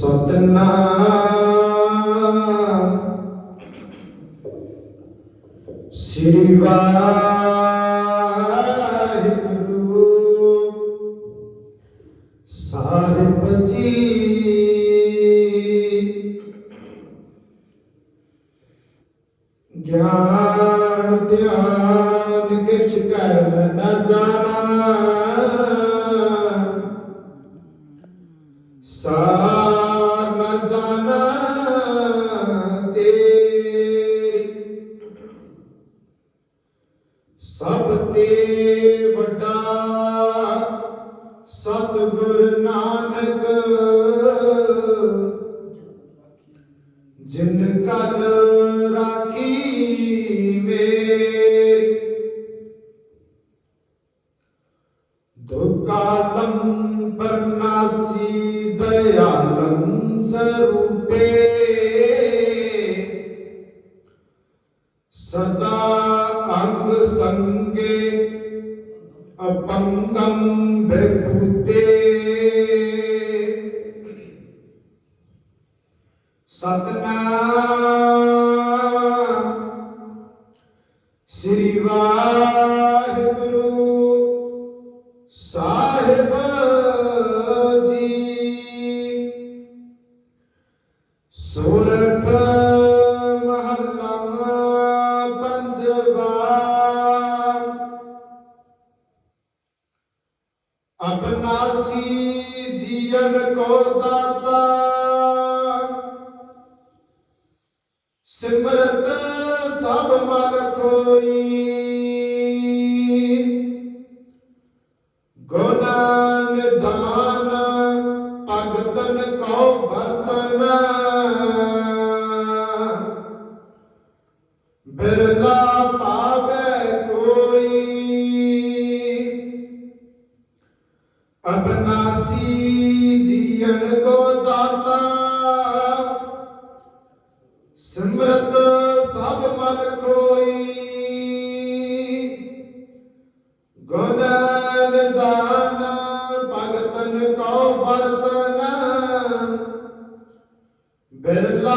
ਸਤਨਾਮ। ਸ੍ਰੀ ਵਾਹਿਗੁਰੂ। ਸਾਹਿਬ ਜੀ। ਗਿਆਨ ਜਿਨ ਕਲ ਰਾਖੀ ਮੇਰੀ। ਦੁਕਾਲੰ ਪਰਨਾਸੀ ਦਇਆਲੰ ਸਰੂਪੇ। ਸਦਾ ਅੰਗ ਸੰਗੇ ਅਪੰਗੰ ਜੀਵਨ ਕੋ ਦਾਤਾ। ਸਿਮਰਤ ਸਭ ਮਨ ਕੋਈ ਗੁਣ ਨਿਦਾਨ ਭਗਤਨ ਕੋ ਬਰਤਨ ਸਿਮਰਤ ਸਭ ਮਨ ਕੋਈ ਗੁਣ ਨਿਦਾਨ, ਭਗਤਨ ਕਉ ਬਰਤਨ ਬਿਰਲਾ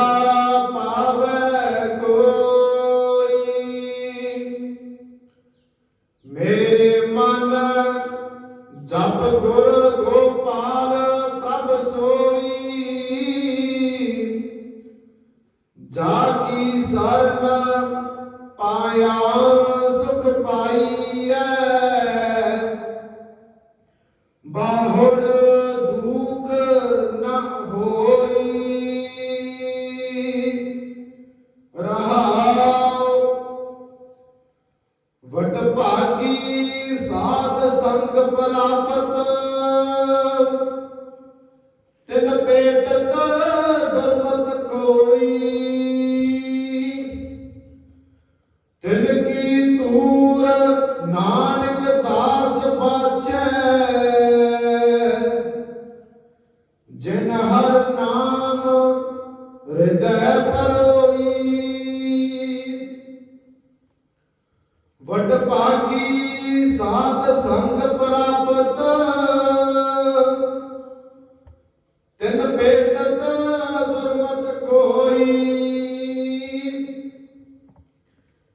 ਪਾਵੇ ਕੋਈ। ਮੇਰੇ ਮਨ ਜਪ ਗੁਰ ਪਾਇਆ ਸੁਖ ਪਾਈਐ। ਬਾਹੁੜ ਦੁਖ ਨ ਹੋਈ। ਰਹਾਉ ਵਡ ਭਾਗੀ ਸਾਧ ਸੰਗ ਪ੍ਰਾਪਤ। ਤਿਨ ਪੇਟ ਦੁਰਮਤ